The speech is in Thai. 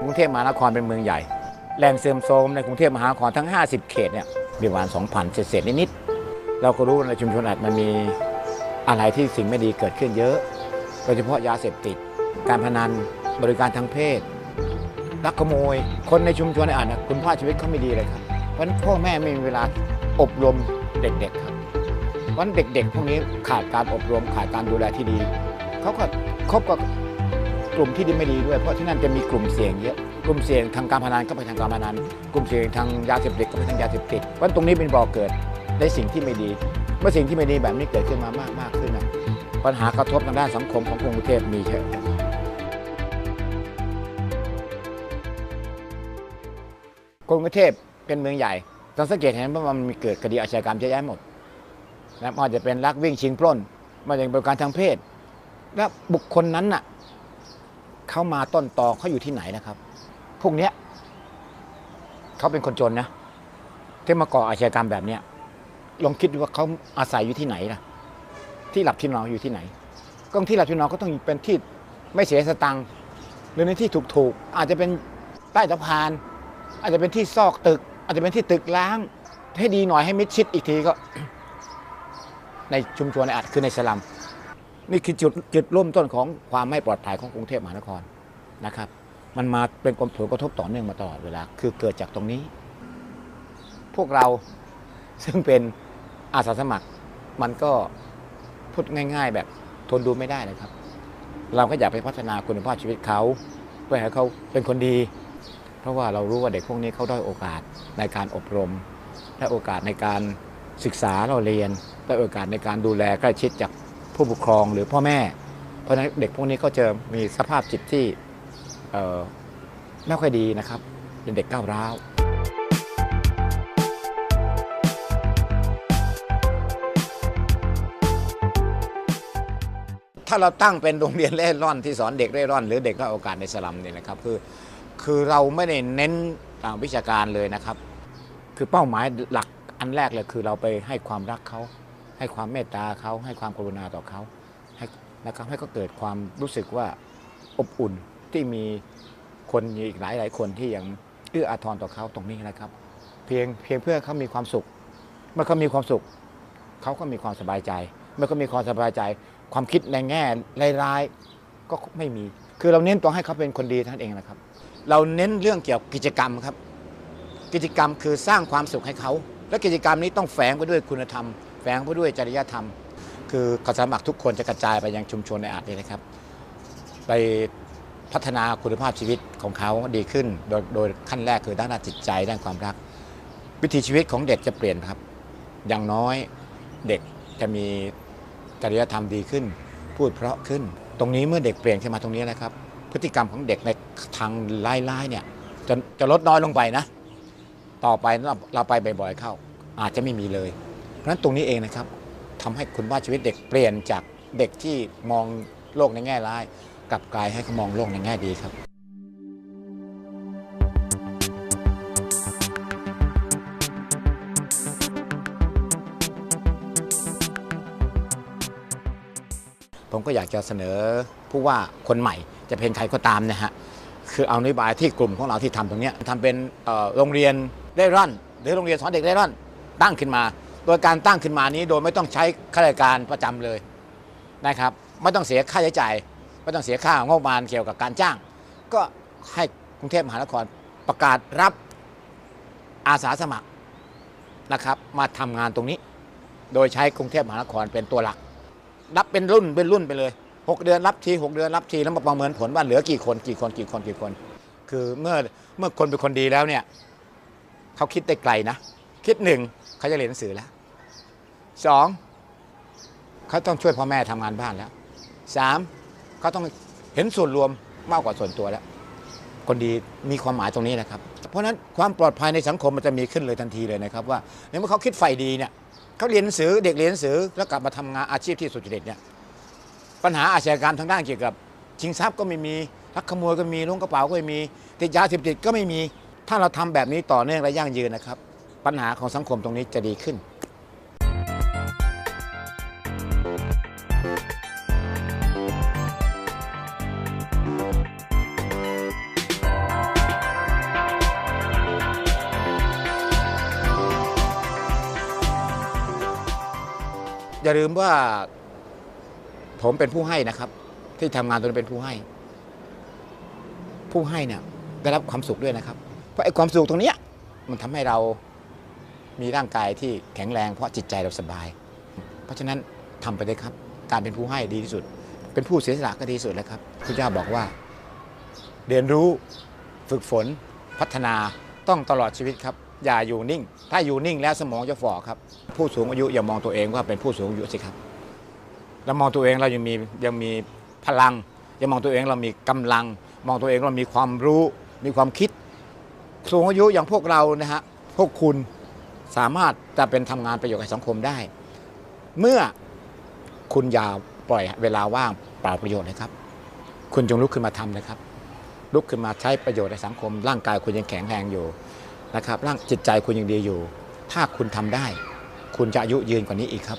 กรุงเทพมหานครเป็นเมืองใหญ่ แหล่งเสื่อมโทรมในกรุงเทพมหานครทั้ง 50 เขตเนี่ยมีประมาณ2,000เศษๆนิดๆเราก็รู้ในชุมชนอาจมันมีอะไรที่สิ่งไม่ดีเกิดขึ้นเยอะโดยเฉพาะยาเสพติด การพนันบริการทางเพศลักขโมย คนในชุมชนอาจนะคุณภาพชีวิตเขาไม่ดีเลยครับเพราะฉะนั้นพ่อแม่ไม่มีเวลาอบรมเด็กๆครับเพราะฉะนั้นเด็กๆ พวกนี้ขาดการอบรมขาดการดูแลที่ดี เขาก็คบกับ กลุ่มที่ดีไม่ดีด้วย เพราะที่นั่นจะมีกลุ่มเสี่ยงเยอะกลุ่มเสี่ยงทางการพนันก็ไปทางการพนันกลุ่มเสี่ยงทางยาเสพติดก็ไปทางยาเสพติดเพราะฉะนั้นตรงนี้เป็นบ่อเกิดได้สิ่งที่ไม่ดี เมื่อสิ่งที่ไม่ดีแบบนี้เกิดขึ้นมามากมากขึ้นนะปัญหากระทบทางด้านสังคมของกรุงเทพมีเยอะกรุงเทพเป็นเมืองใหญ่ต้องสังเกตเห็นว่ามันมีเกิดคดีอาชญากรรมเยอะแยะหมดนะมันจะเป็นลักวิ่งชิงปล้นมันจะเป็นบริการทางเพศ แล้วบุคคลนั้นน่ะ เขามาต้นตอเขาอยู่ที่ไหนนะครับ พวกเนี้ยเขาเป็นคนจนนะที่มาก่ออาชญากรรมแบบเนี้ยลองคิดดูว่าเขาอาศัยอยู่ที่ไหนนะที่หลับที่นอนอยู่ที่ไหนก็ที่หลับที่นอนก็ต้องเป็นที่ไม่เสียสตังค์หรือในที่ถูกๆอาจจะเป็นใต้สะพาน อาจจะเป็นที่ซอกตึก อาจจะเป็นที่ตึกล้างให้ดีหน่อยให้มิดชิดอีกทีก็ ในชุมชนในอาจคือในสลัม นี่คือจุดจุดเริ่มต้นของความไม่ปลอดภัยของกรุงเทพมหานครนะครับ มันมาเป็นผลกระทบต่อเนื่องมาตลอดเวลา คือเกิดจากตรงนี้ พวกเราซึ่งเป็นอาสาสมัคร มันก็พูดง่าย ๆ แบบทนดูไม่ได้นะครับ เราก็อยากไปพัฒนาคุณภาพชีวิตเขาเพื่อให้เขาเป็นคนดี เพราะว่าเรารู้ว่าเด็กพวกนี้เขาได้โอกาสในการอบรมได้โอกาสในการศึกษาเราเรียนได้โอกาสในการดูแลใกล้ชิดจาก ผู้ปกครองหรือพ่อแม่ เพราะนั้นเด็กพวกนี้ก็จะมีสภาพจิตที่ไม่ค่อยดีนะครับ เป็นเด็กก้าวร้าวถ้าเราตั้งเป็นโรงเรียนเร่ร่อนที่สอนเด็กเร่ร่อน หรือเด็กด้อยโอกาสในสลัมเนี่ยนะครับคือคือเราไม่ได้เน้นทางวิชาการเลยนะครับ คือเป้าหมายหลักอันแรกเลยคือเราไปให้ความรักเขา ให้ความเมตตาเขาให้ความกรุณาต่อเขาให้นะครับให้เขาเกิดความรู้สึกว่าอบอุ่นที่มีคนอีกหลายหลายคนที่ยังเอื้ออาทรต่อเขาตรงนี้นะครับ เพียงเพียงเพื่อเขามีความสุข เมื่อเขามีความสุข เขาก็มีความสบายใจ เมื่อเขามีความสบายใจ ความคิดในแง่ร้ายๆก็ไม่มี คือเราเน้นต้องให้เขาเป็นคนดีท่านเองนะครับ เราเน้นเรื่องเกี่ยวกับกิจกรรมครับ กิจกรรมคือสร้างความสุขให้เขา และกิจกรรมนี้ต้องแฝงไปด้วยคุณธรรม ฝงไปด้วยจริยธรรม คืออาสาสมัครทุกคนจะกระจายไปยังชุมชนในอาจนี้นะครับ ไปพัฒนาคุณภาพชีวิตของเขาดีขึ้น โดยโดยขั้นแรกคือด้านจิตใจด้านความรัก วิถีชีวิตของเด็กจะเปลี่ยนครับ อย่างน้อยเด็กจะมีจริยธรรมดีขึ้น พูดเพราะขึ้น ตรงนี้เมื่อเด็กเปลี่ยนขึ้นมาตรงนี้นะครับ พฤติกรรมของเด็กในทางร้ายๆเนี่ยจะจะลดน้อยลงไปนะ ต่อไปเราเราไปบ่อยๆเข้า อาจจะไม่มีเลย ราะฉะนั้นตรงนี้เองนะครับทำให้คุณภาชีวิตเด็กเปลี่ยนจากเด็กที่มองโลกในแง่ร้ายกลับกลายให้เขามองโลกในแง่ดีครับผมก็อยากจะเสนอผู้ว่าคนใหม่จะเป็นใครก็ตามนะฮะคือเอานโยบายที่กลุ่มของเราที่ทำตรงนี้ยทำเป็นโรงเรียนเร่ร่อน หรือโรงเรียนสอนเด็กเร่ร่อนตั้งขึ้นมา โดยการตั้งขึ้นมานี้โดยไม่ต้องใช้ข้าราชการประจำเลยนะครับ ไม่ต้องเสียค่าใช้จ่าย ไม่ต้องเสียค่างบประมาณเกี่ยวกับการจ้าง ก็ให้กรุงเทพมหานครประกาศรับอาสาสมัครนะครับมาทำงานตรงนี้ โดยใช้กรุงเทพมหานครเป็นตัวหลัก รับเป็นรุ่นเป็นรุ่นไปเลย 6 เดือนรับที 6 เดือนรับทีแล้วมาประเมินผลว่าเหลือกี่คนกี่คนกี่คนกี่คน คือเมื่อเมื่อคนเป็นคนดีแล้วเนี่ยเขาคิดได้ไกลนะ คิดหนึ่งเขาจะเรียนหนังสือแล้ว สองเขาต้องช่วยพ่อแม่ทำงานบ้านแล้วสามเขาต้องเห็นส่วนรวมมากกว่าส่วนตัวแล้ว คนดีมีความหมายตรงนี้นะครับ เพราะฉะนั้นความปลอดภัยในสังคมมันจะมีขึ้นเลยทันทีเลยนะครับ ว่าในเมื่อเขาคิดไฟดีเนี่ยเขาเรียนหนังสือเด็กเรียนหนังสือแล้วกลับมาทำงานอาชีพที่สุจริตเนี่ยปัญหาอาชญากรรมทางด้านเกี่ยวกับชิงทรัพย์ก็ไม่มีลักขโมยก็มีล้วงกระเป๋าก็ไม่มีติดยาเสพติดก็ไม่มี ถ้าเราทำแบบนี้ต่อเนื่องและยั่งยืนนะครับ ปัญหาของสังคมตรงนี้จะดีขึ้น อย่าลืมว่า ผมเป็นผู้ให้นะครับ ที่ทำงานตัวนี้เป็นผู้ให้ ผู้ให้เนี่ยได้รับความสุขด้วยนะครับ เพราะไอ้ความสุขตรงเนี้ยมันทำให้เรามีร่างกายที่แข็งแรงเพราะจิตใจเราสบาย เพราะฉะนั้นทำไปเลยครับ การเป็นผู้ให้ดีที่สุด เป็นผู้เสียสละก็ดีที่สุดแล้วครับพระเจ้าบอกว่า เรียนรู้ฝึกฝนพัฒนาต้องตลอดชีวิตครับ อย่าอยู่นิ่ง ถ้าอยู่นิ่งแล้วสมองจะฝ่อครับ ผู้สูงอายุอย่ามองตัวเองว่าเป็นผู้สูงอายุสิครับเรามองตัวเองเรายังมียังมีพลังยังมองตัวเองเรามีกำลัง มองตัวเองเรามีความรู้ มีความคิด สูงอายุอย่างพวกเรานะฮะพวกคุณสามารถจะเป็นทำงานประโยชน์กับสังคมได้ เมื่อคุณอย่าปล่อยเวลาว่างเปล่าประโยชน์นะครับ คุณจงลุกขึ้นมาทำนะครับ ลุกขึ้นมาใช้ประโยชน์ในสังคม ร่างกายคุณยังแข็งแรงอยู่ นะครับร่างจิตใจคุณยังดีอยู่ ถ้าคุณทำได้ คุณจะอายุยืนกว่านี้อีกครับ